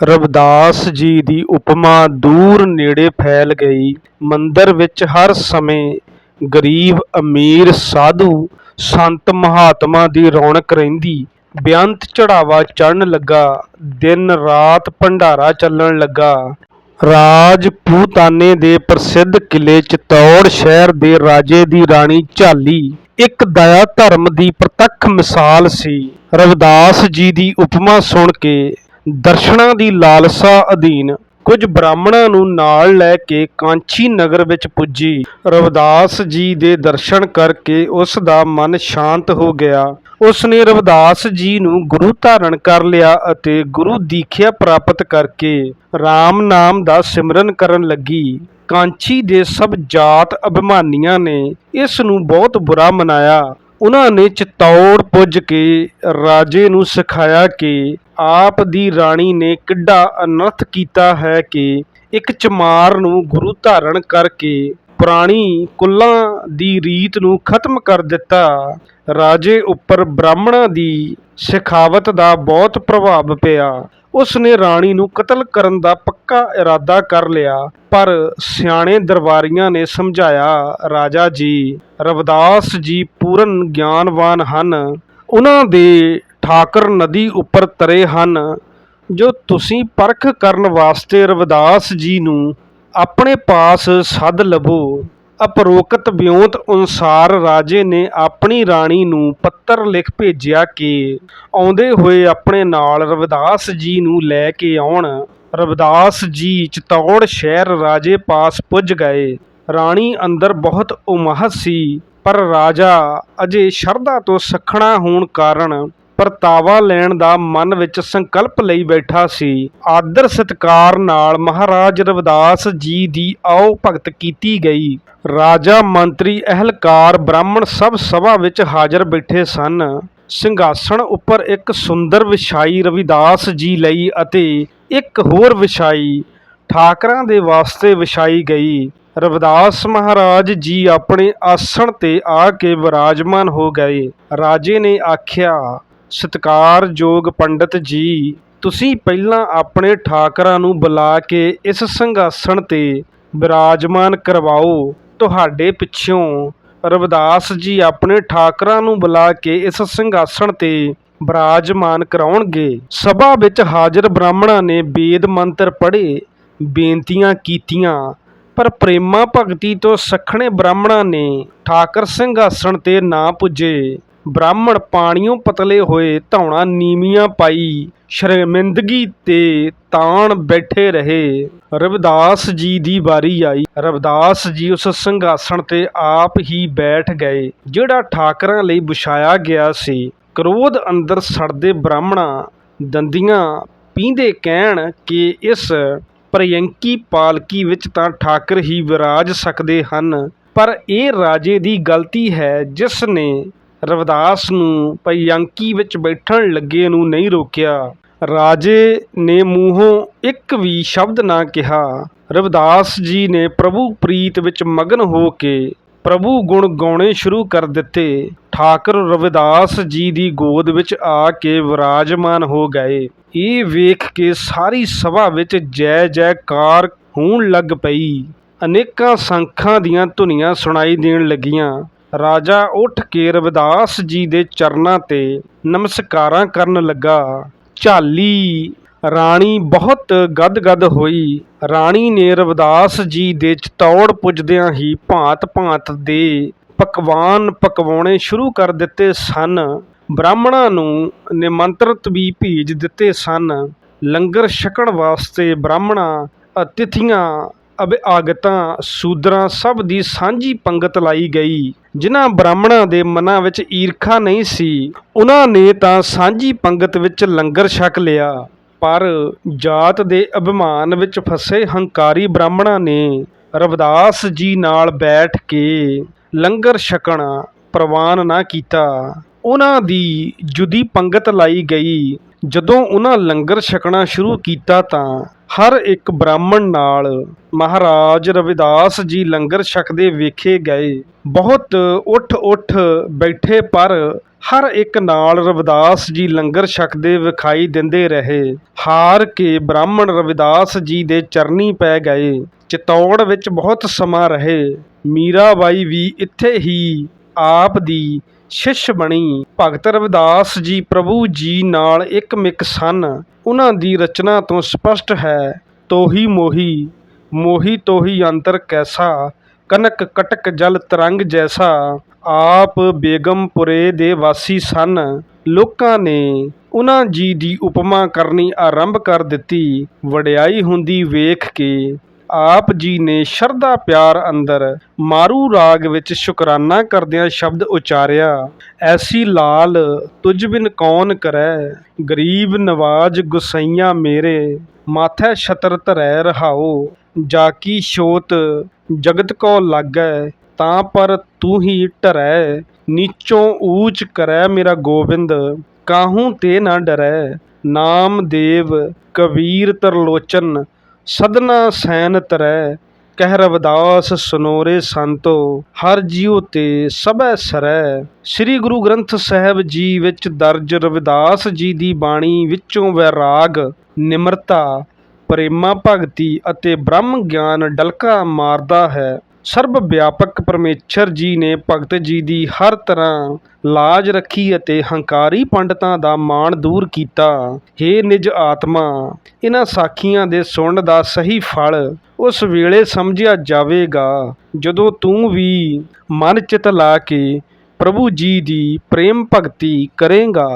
ਰਵਿਦਾਸ ਜੀ ਦੀ ਉਪਮਾ ਦੂਰ ਨੇੜੇ ਫੈਲ ਗਈ। ਮੰਦਰ ਵਿੱਚ ਹਰ ਸਮੇਂ ਗਰੀਬ, ਅਮੀਰ, ਸਾਧੂ, ਸੰਤ ਮਹਾਤਮਾ ਦੀ ਰੌਣਕ ਰਹਿੰਦੀ। ਬੇਅੰਤ ਚੜਾਵਾ ਚੜਨ ਲੱਗਾ, ਦਿਨ ਰਾਤ ਭੰਡਾਰਾ ਚੱਲਣ ਲੱਗਾ। ਰਾਜਪੂਤਾਨੇ ਦੇ ਪ੍ਰਸਿੱਧ ਕਿਲੇ ਚਿਤੌੜ ਸ਼ਹਿਰ ਦੇ ਰਾਜੇ ਦੀ ਰਾਣੀ ਝਾਲੀ ਇੱਕ ਦਇਆ ਧਰਮ ਦੀ ਪ੍ਰਤੱਖ ਮਿਸਾਲ ਸੀ। ਰਵਿਦਾਸ ਜੀ ਦੀ ਉਪਮਾ ਸੁਣ ਕੇ ਦਰਸ਼ਨਾਂ ਦੀ ਲਾਲਸਾ ਅਧੀਨ ਕੁਝ ਬ੍ਰਾਹਮਣਾਂ ਨੂੰ ਨਾਲ ਲੈ ਕੇ ਕਾਂਚੀ ਨਗਰ ਵਿੱਚ ਪੁੱਜੀ। ਰਵਿਦਾਸ ਜੀ ਦੇ ਦਰਸ਼ਨ ਕਰਕੇ ਉਸ ਦਾ ਮਨ ਸ਼ਾਂਤ ਹੋ ਗਿਆ। ਉਸ ਨੇ ਰਵਿਦਾਸ ਜੀ ਨੂੰ ਗੁਰੂ ਧਾਰਨ ਕਰ ਲਿਆ ਅਤੇ ਗੁਰੂ ਦੀਖਿਆ ਪ੍ਰਾਪਤ ਕਰਕੇ RAM ਨਾਮ ਦਾ ਸਿਮਰਨ ਕਰਨ ਲੱਗੀ। ਕਾਂਚੀ ਦੇ ਸਭ ਜਾਤ ਅਭਿਮਾਨੀਆਂ ਨੇ ਇਸ ਨੂੰ ਬਹੁਤ ਬੁਰਾ ਮਨਾਇਆ। ਉਹਨਾਂ ਨੇ ਚਿਤੌੜ ਪੁੱਜ ਕੇ ਰਾਜੇ ਨੂੰ ਸਿਖਾਇਆ ਕਿ ਆਪ ਦੀ ਰਾਣੀ ਨੇ ਕਿੱਡਾ ਅਨਰਥ ਕੀਤਾ ਹੈ ਕਿ ਇੱਕ ਚਮਾਰ ਨੂੰ ਗੁਰੂ ਧਾਰਨ ਕਰਕੇ ਪੁਰਾਣੀ ਕੁੱਲਾਂ ਦੀ ਰੀਤ ਨੂੰ ਖਤਮ ਕਰ ਦਿੱਤਾ। ਰਾਜੇ ਉੱਪਰ ਬ੍ਰਾਹਮਣਾਂ ਦੀ ਸਿਖਾਵਤ ਦਾ ਬਹੁਤ ਪ੍ਰਭਾਵ ਪਿਆ। ਉਸ ਨੇ ਰਾਣੀ ਨੂੰ ਕਤਲ ਕਰਨ ਦਾ ਪੱਕਾ ਇਰਾਦਾ ਕਰ ਲਿਆ, ਪਰ ਸਿਆਣੇ ਦਰਬਾਰੀਆਂ ਨੇ ਸਮਝਾਇਆ, ਰਾਜਾ ਜੀ, ਰਵਿਦਾਸ ਜੀ ਪੂਰਨ ਗਿਆਨਵਾਨ ਹਨ। ਉਹਨਾਂ ਦੇ ਠਾਕਰ ਨਦੀ ਉੱਪਰ ਤਰੇ ਹਨ। ਜੋ ਤੁਸੀਂ ਪਰਖ ਕਰਨ ਵਾਸਤੇ ਰਵਿਦਾਸ ਜੀ ਨੂੰ ਆਪਣੇ ਪਾਸ ਸੱਦ ਲਵੋ। ਅਪਰੋਕਤ ਵਿਉਂਤ ਅਨੁਸਾਰ ਰਾਜੇ ਨੇ ਆਪਣੀ ਰਾਣੀ ਨੂੰ ਪੱਤਰ ਲਿਖ ਭੇਜਿਆ ਕਿ ਆਉਂਦੇ ਹੋਏ ਆਪਣੇ ਨਾਲ ਰਵਿਦਾਸ ਜੀ ਨੂੰ ਲੈ ਕੇ ਆਉਣ। ਰਵਿਦਾਸ ਜੀ ਚਿਤੌੜ ਸ਼ਹਿਰ ਰਾਜੇ ਪਾਸ ਪੁੱਜ ਗਏ। ਰਾਣੀ ਅੰਦਰ ਬਹੁਤ ਉਮਹਤ ਸੀ, ਪਰ ਰਾਜਾ ਅਜੇ ਸ਼ਰਧਾ ਤੋਂ ਸੱਖਣਾ ਹੋਣ ਕਾਰਨ ਪਰਤਾਵਾ ਲੈਣ ਦਾ ਮਨ ਵਿੱਚ ਸੰਕਲਪ ਲਈ ਬੈਠਾ ਸੀ। ਆਦਰ ਸਤਕਾਰ ਨਾਲ ਮਹਾਰਾਜ ਰਵਿਦਾਸ ਜੀ ਦੀ ਆਓ ਭਗਤ ਕੀਤੀ ਗਈ। ਰਾਜਾ, ਮੰਤਰੀ, ਅਹਲਕਾਰ, ਬ੍ਰਾਹਮਣ ਸਭ ਸਭਾ ਵਿੱਚ ਹਾਜ਼ਰ ਬੈਠੇ ਸਨ। ਸਿੰਘਾਸਣ ਉੱਪਰ ਇੱਕ ਸੁੰਦਰ ਵਿਛਾਈ ਰਵਿਦਾਸ ਜੀ ਲਈ ਅਤੇ ਇੱਕ ਹੋਰ ਵਿਛਾਈ ਠਾਕਰਾਂ ਦੇ ਵਾਸਤੇ ਵਿਛਾਈ ਗਈ। ਰਵਿਦਾਸ ਮਹਾਰਾਜ ਜੀ ਆਪਣੇ ਆਸਣ ਤੇ ਆ ਕੇ ਵਿਰਾਜਮਾਨ ਹੋ ਗਏ। ਰਾਜੇ ਨੇ ਆਖਿਆ ਸਤਿਕਾਰਯੋਗ ਪੰਡਿਤ ਜੀ, ਤੁਸੀਂ ਪਹਿਲਾਂ ਆਪਣੇ ਠਾਕਰਾਂ ਨੂੰ ਬੁਲਾ ਕੇ ਇਸ ਸਿੰਘਾਸਣ ਤੇ ਵਿਰਾਜਮਾਨ ਕਰਵਾਓ। ਤੁਹਾਡੇ ਪਿੱਛੋਂ ਰਵਿਦਾਸ ਜੀ ਆਪਣੇ ਠਾਕਰਾਂ ਨੂੰ ਬੁਲਾ ਕੇ ਇਸ ਸਿੰਘਾਸਣ ਤੇ ਵਿਰਾਜਮਾਨ ਕਰਾਉਣਗੇ। ਸਭਾ ਵਿੱਚ ਹਾਜ਼ਰ ਬ੍ਰਾਹਮਣਾਂ ਨੇ ਵੇਦ ਮੰਤਰ ਪੜ੍ਹੇ, ਬੇਨਤੀਆਂ ਕੀਤੀਆਂ, ਪਰ ਪ੍ਰੇਮਾ ਭਗਤੀ ਤੋਂ ਸਖਣੇ ਬ੍ਰਾਹਮਣਾਂ ਨੇ ਠਾਕਰ ਸਿੰਘਾਸਣ ਤੇ ਨਾ ਪੁੱਜੇ। ਬ੍ਰਾਹਮਣ ਪਾਣੀਓਂ ਪਤਲੇ ਹੋਏ ਧੌਣਾ ਨੀਵੀਆਂ ਪਾਈ, ਸ਼ਰਮਿੰਦਗੀ ਤੇ ਤਾਣ ਬੈਠੇ ਰਹੇ। ਰਵਿਦਾਸ ਜੀ ਦੀ ਵਾਰੀ ਆਈ। ਰਵਿਦਾਸ ਜੀ ਉਸ ਸੰਘਾਸਣ ਤੇ ਆਪ ਹੀ ਬੈਠ ਗਏ, ਜਿਹੜਾ ਠਾਕਰਾਂ ਲਈ ਵਿਛਾਇਆ ਗਿਆ ਸੀ। ਕ੍ਰੋਧ ਅੰਦਰ ਸੜਦੇ ਬ੍ਰਾਹਮਣਾਂ ਦੰਦੀਆਂ ਪੀਂਦੇ ਕਹਿਣ ਕਿ ਇਸ ਪ੍ਰਯੰਕੀ ਪਾਲਕੀ ਵਿੱਚ ਤਾਂ ਠਾਕਰ ਹੀ ਵਿਰਾਜ ਸਕਦੇ ਹਨ, ਪਰ ਇਹ ਰਾਜੇ ਦੀ ਗਲਤੀ ਹੈ ਜਿਸ ਨੇ ਰਵਿਦਾਸ ਨੂੰ ਪਯੰਕੀ ਵਿੱਚ ਬੈਠਣ ਲੱਗੇ ਨੂੰ ਨਹੀਂ ਰੋਕਿਆ। ਰਾਜੇ ਨੇ ਮੂੰਹੋਂ ਇੱਕ ਵੀ ਸ਼ਬਦ ਨਾ ਕਿਹਾ। ਰਵਿਦਾਸ ਜੀ ਨੇ ਪ੍ਰਭੂ ਪ੍ਰੀਤ ਵਿੱਚ ਮਗਨ ਹੋ ਕੇ ਪ੍ਰਭੂ ਗੁਣ ਗਾਉਣੇ ਸ਼ੁਰੂ ਕਰ ਦਿੱਤੇ। ਠਾਕੁਰ ਰਵਿਦਾਸ ਜੀ ਦੀ ਗੋਦ ਵਿੱਚ ਆ ਕੇ ਵਿਰਾਜਮਾਨ ਹੋ ਗਏ। ਇਹ ਵੇਖ ਕੇ ਸਾਰੀ ਸਭਾ ਵਿੱਚ ਜੈ ਜੈਕਾਰ ਹੋਣ ਲੱਗ ਪਈ। ਅਨੇਕਾਂ ਸੰਖਾਂ ਦੀਆਂ ਧੁਨੀਆਂ ਸੁਣਾਈ ਦੇਣ ਲੱਗੀਆਂ। ਰਾਜਾ ਉੱਠ ਕੇ ਰਵਿਦਾਸ ਜੀ ਦੇ ਚਰਨਾਂ ਤੇ ਨਮਸਕਾਰਾਂ ਕਰਨ ਲੱਗਾ। ਝਾਲੀ, ਰਾਣੀ ਬਹੁਤ ਗਦਗਦ ਹੋਈ। ਰਾਣੀ ਨੇ ਰਵਿਦਾਸ ਜੀ ਦੇ ਚਤੌੜ ਪੁੱਜਦਿਆਂ ਹੀ ਭਾਂਤ-ਭਾਂਤ ਦੇ ਪਕਵਾਨ ਪਕਵਾਉਣੇ ਸ਼ੁਰੂ ਕਰ ਦਿੱਤੇ ਸਨ। ਬ੍ਰਾਹਮਣਾਂ ਨੂੰ ਨਿਮੰਤਰਤ ਵੀ ਭੇਜ ਦਿੱਤੇ ਸਨ। ਲੰਗਰ ਛਕਣ ਵਾਸਤੇ ਬ੍ਰਾਹਮਣਾਂ, ਅਤਿਥੀਆਂ, ਅਭਿਆਗਤਾਂ, ਸੂਦਰਾਂ ਸਭ ਦੀ ਸਾਂਝੀ ਪੰਗਤ ਲਾਈ ਗਈ। ਜਿਨ੍ਹਾਂ ਬ੍ਰਾਹਮਣਾਂ ਦੇ ਮਨਾਂ ਵਿੱਚ ਈਰਖਾ ਨਹੀਂ ਸੀ, ਉਹਨਾਂ ਨੇ ਤਾਂ ਸਾਂਝੀ ਪੰਗਤ ਵਿੱਚ ਲੰਗਰ ਛਕ ਲਿਆ। ਪਰ ਜਾਤ ਦੇ ਅਭਿਮਾਨ ਵਿੱਚ ਫਸੇ ਹੰਕਾਰੀ ਬ੍ਰਾਹਮਣਾਂ ਨੇ ਰਵਿਦਾਸ ਜੀ ਨਾਲ ਬੈਠ ਕੇ ਲੰਗਰ ਛਕਣਾ ਪ੍ਰਵਾਨ ਨਾ ਕੀਤਾ। ਉਹਨਾਂ ਦੀ ਜੁਦੀ ਪੰਗਤ ਲਾਈ ਗਈ। ਜਦੋਂ ਉਹਨਾਂ ਲੰਗਰ ਛਕਣਾ ਸ਼ੁਰੂ ਕੀਤਾ ਤਾਂ ਹਰ ਇੱਕ ਬ੍ਰਾਹਮਣ ਨਾਲ ਮਹਾਰਾਜ ਰਵਿਦਾਸ ਜੀ ਲੰਗਰ ਛਕਦੇ ਵੇਖੇ ਗਏ। ਬਹੁਤ ਉੱਠ ਉੱਠ ਬੈਠੇ ਪਰ ਹਰ ਇੱਕ ਨਾਲ ਰਵਿਦਾਸ ਜੀ ਲੰਗਰ ਛਕਦੇ ਵਿਖਾਈ ਦਿੰਦੇ ਰਹੇ। ਹਾਰ ਕੇ ਬ੍ਰਾਹਮਣ ਰਵਿਦਾਸ ਜੀ ਦੇ ਚਰਨੀ ਪੈ ਗਏ। ਚਿਤੌੜ ਵਿੱਚ ਬਹੁਤ ਸਮਾਂ ਰਹੇ। ਮੀਰਾਬਾਈ ਵੀ ਇੱਥੇ ਹੀ ਆਪ ਦੀ ਸ਼ਿਸ਼ ਬਣੀ। ਭਗਤ ਰਵਿਦਾਸ ਜੀ ਪ੍ਰਭੂ ਜੀ ਨਾਲ ਇੱਕ ਮਿਕ ਸਨ। ਉਹਨਾਂ ਦੀ ਰਚਨਾ ਤੋਂ ਸਪਸ਼ਟ ਹੈ, ਤੋਹੀ ਮੋਹੀ ਮੋਹੀ ਤੋਹੀ ਅੰਤਰ ਕੈਸਾ, ਕਨਕ ਕਟਕ ਜਲ ਤਰੰਗ ਜੈਸਾ, ਆਪ ਬੇਗਮਪੁਰੇ ਦੇ ਵਾਸੀ ਸਨ। ਲੋਕਾਂ ਨੇ ਉਹਨਾਂ ਜੀ ਦੀ ਉਪਮਾ ਕਰਨੀ ਆਰੰਭ ਕਰ ਦਿੱਤੀ। ਵਡਿਆਈ ਹੁੰਦੀ ਵੇਖ ਕੇ ਆਪ ਜੀ ਨੇ ਸ਼ਰਧਾ ਪਿਆਰ ਅੰਦਰ ਮਾਰੂ ਰਾਗ ਵਿੱਚ ਸ਼ੁਕਰਾਨਾ ਕਰਦਿਆਂ ਸ਼ਬਦ ਉਚਾਰਿਆ, ਐਸੀ ਲਾਲ ਤੁਝ ਬਿਨ ਕੌਣ ਕਰੈ? ਗਰੀਬ ਨਵਾਜ ਗੁਸਈਆਂ ਮੇਰੇ, ਮਾਥੈ ਛਤਰ ਧਰੈ ਰਹਾਓ ਜਾ ਕੀ ਛੋਤ ਜਗਤ ਕੋ ਲਾਗੈ, ਤਾਂ ਪਰ ਤੂੰ ਹੀ ਢਰੈ। ਨੀਚੋਂ ਊਚ ਕਰੈ ਮੇਰਾ ਗੋਬਿੰਦ, ਕਾਹੂ ਤੇ ਨਾ ਡਰੈ? ਨਾਮਦੇਵ ਕਬੀਰ ਤਰਲੋਚਨ ਸਦਨਾ ਸੈਨ ਤਰੈ, ਕਹਿ ਰਵਿਦਾਸ ਸੁਨੋਰੇ ਸੰਤੋ, ਹਰ ਜੀਉ ਤੇ ਸਭੈ ਸਰੈ। ਸ੍ਰੀ ਗੁਰੂ ਗ੍ਰੰਥ ਸਾਹਿਬ ਜੀ ਵਿੱਚ ਦਰਜ ਰਵਿਦਾਸ ਜੀ ਦੀ ਬਾਣੀ ਵਿੱਚੋਂ ਵੈਰਾਗ, ਨਿਮਰਤਾ, ਪ੍ਰੇਮਾ ਭਗਤੀ ਅਤੇ ਬ੍ਰਹਮ ਗਿਆਨ ਡਲਕਾ ਮਾਰਦਾ ਹੈ। ਸਰਬ ਵਿਆਪਕ ਪਰਮੇਸ਼ਰ ਜੀ ਨੇ ਭਗਤ ਜੀ ਦੀ ਹਰ ਤਰ੍ਹਾਂ ਲਾਜ ਰੱਖੀ ਅਤੇ ਹੰਕਾਰੀ ਪੰਡਤਾਂ ਦਾ ਮਾਣ ਦੂਰ ਕੀਤਾ। ਹੇ ਨਿਜ ਆਤਮਾ ਇਹਨਾਂ ਸਾਖੀਆਂ ਦੇ ਸੁਣਨ ਦਾ ਸਹੀ ਫਲ ਉਸ ਵੇਲੇ ਸਮਝਿਆ ਜਾਵੇਗਾ। ਜਦੋਂ ਤੂੰ ਵੀ ਮਨ ਚਿਤ ਲਾ ਕੇ ਪ੍ਰਭੂ ਜੀ ਦੀ ਪ੍ਰੇਮ ਭਗਤੀ ਕਰੇਗਾ।